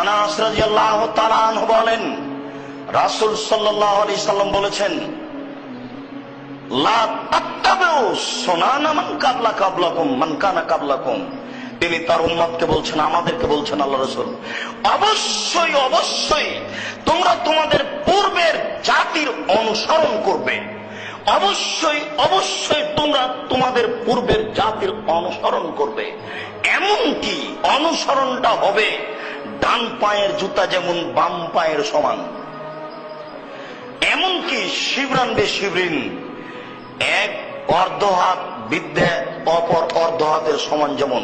আনাস রাদিয়াল্লাহু তাআলা বলেন, রাসূল সাল্লাল্লাহু আলাইহি সাল্লাম বলেছেন তিনি তার উম্মতকে বলছেন, আমাদেরকে বলছেন আল্লাহ রাসূল, অবশ্যই অবশ্যই তোমরা তোমাদের পূর্বের জাতির অনুসরণ করবে। অবশ্যই অবশ্যই তোমরা তোমাদের পূর্বের জাতির অনুসরণ করবে। এমন কি অনুসরণটা হবে ডান পায়ের জুতা যেমন বাম পায়ের সমান, এমনকি শিবরান বে শিবরিন, এক অর্ধ হাত বিদ্যা অপর অর্ধ হাতের সমান যেমন।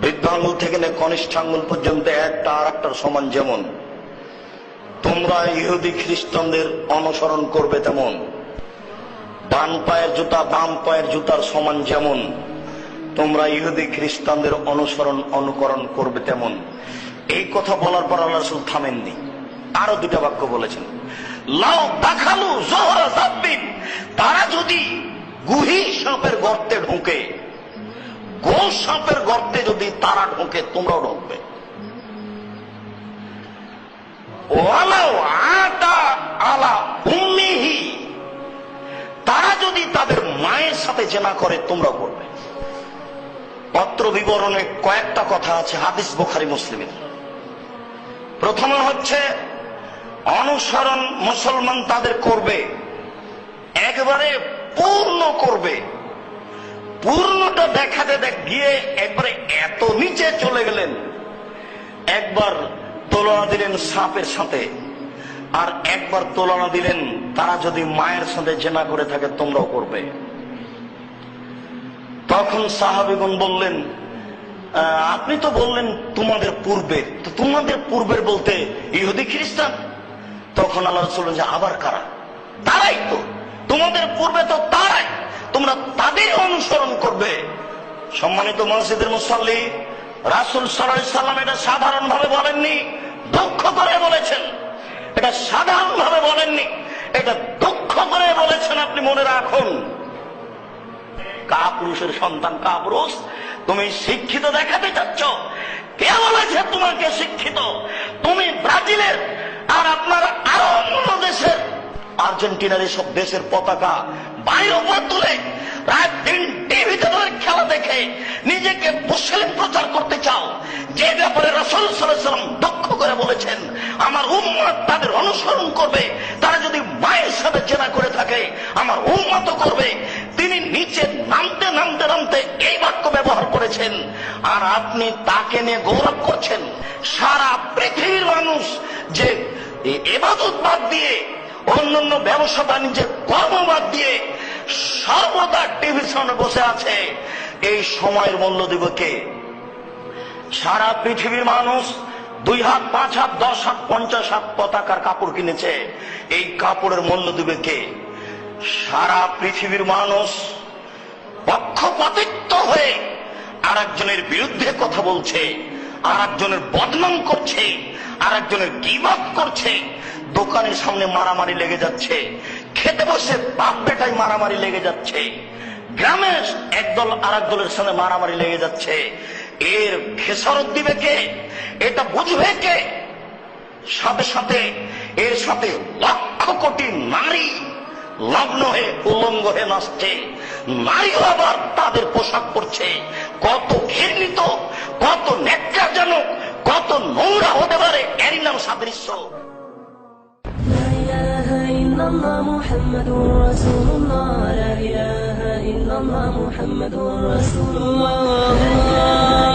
বৃদ্ধ আঙ্গুল থেকে নিয়ে কনিষ্ঠ আঙ্গুল পর্যন্ত একটা আর একটার সমান যেমন। তোমরা ইহুদি খ্রিস্টানদের অনুসরণ করবে তেমন। ডান পায়ের জুতা বাম পায়ের জুতার সমান যেমন। তোমরা ইহুদি খ্রিস্টানদের অনুসরণ, অনুকরণ করবে তেমন। এই কথা বলার পর আল্লাহ রসুল থামেননি। আরও দুটা বাক্য বলেছেন। তারা যদি গুহি সাপের গর্তে ঢুকে, গোল সাপের গর্তে যদি তারা ঢোকে, তোমরাও ঢুকবে। ওয়ালাও তারা যদি তাদের মায়ের সাথে জেনা করে তোমরা করবে। পত্র বিবরণে কয়েকটা কথা আছে, হাদিস বোখারি, মুসলিমের। প্রথমে হচ্ছে, অনুসরণ মুসলমান তাদের করবে, একবারে পূর্ণ করবে। পূর্ণটা দেখাতে দেখ গিয়ে একবারে এত নিচে চলে গেলেন। একবার তুলনা দিলেন সাপের সাথে, আর একবার তুলনা দিলেন, তারা যদি মায়ের সাথে জেনা করে থাকে, তোমরাও করবে। তখন সাহাবিগুন বললেন "আহ, আপনি তো বললেন তোমাদের পূর্বে তো তোমাদের পূর্বের বলতে ইহুদি খ্রিস্টান? তখন আল্লাহ রসুল যে আবার কারা? তারাই তো। তোমাদের পূর্বে তো তারাই। তোমরা তাদের অনুসরণ করবে। সম্মানিত মসজিদের মুসল্লি রাসুল সাল্লাম এটা সাধারণ ভাবে বলেননি দুঃখ করে বলেছেন। এটা সাধারণ ভাবে বলেননি এটা দুঃখ করে বলেছেন আপনি মনে রাখুন। কাপুরুষের সন্তান কাপুরুষ, তুমি শিক্ষিত দেখাতে চাচ্ছ? কে বলেছে তোমাকে শিক্ষিত? তুমি ব্রাজিলের আর আপনার আরও অন্য দেশের, আর্জেন্টিনার এসব দেশের পতাকা বাইরে উপর তুলে রাত দিন টিভিতে ধরে খেলা দেখে নিজেকে মুসলিম প্রচার করতে চাও। যে ব্যাপারে রসুল সাল্লাম দক্ষ করে বলেছেন, আমার উম্মত তাদের অনুসরণ করবে। তারা যদি মায়ের সাথে চেনা করে থাকে, আমার উন্মত করবে। তিনি নিচে নামতে নামতে নামতে এই বাক্য ব্যবহার করেছেন। আর আপনি তাকে নিয়ে গৌরব করছেন। সারা পৃথিবীর মানুষ যে এবাদত বাদ দিয়ে, অন্যান্য ব্যবসা বাণিজ্যের কর্ম বাদ দিয়ে সর্বদা টিভির সামনে বসে আছে, এই সময়ের মূল্য দিব কে? সারা পৃথিবীর মানুষ দুই হাত, পাঁচ হাত, দশ হাত, পঞ্চাশ হাত পতাকার কাপড় কিনেছে। এই কাপড়ের মূল্য দিবে কে? সারা পৃথিবীর মানুষ পক্ষপাতিত্ব হয়ে আর একজনের বিরুদ্ধে কথা বলছে আর একজনের বদনাম করছে আর একজনের গিবাদ করছে, দোকানের সামনে মারামারি লেগে যাচ্ছে, খেতে বসে বাপ বেটাই মারামারি লেগে যাচ্ছে, গ্রামে একদল আর এক দলের সঙ্গে মারামারি লেগে যাচ্ছে। এর খেসারত দিবে কে? এটা বুঝবে কে? সাথে সাথে এর সাথে লক্ষ কোটি নারী লগ্ন হয়ে উলঙ্গ হয়ে নাচছে নারীও আবার তাদের পোশাক পরছে কত ঘৃণিত কত নেকড়াজনক কত নোংরা হতে পারে এরই নাম সাদৃশ্য لا إله إلا الله محمد رسول الله لا إله إلا الله محمد رسول الله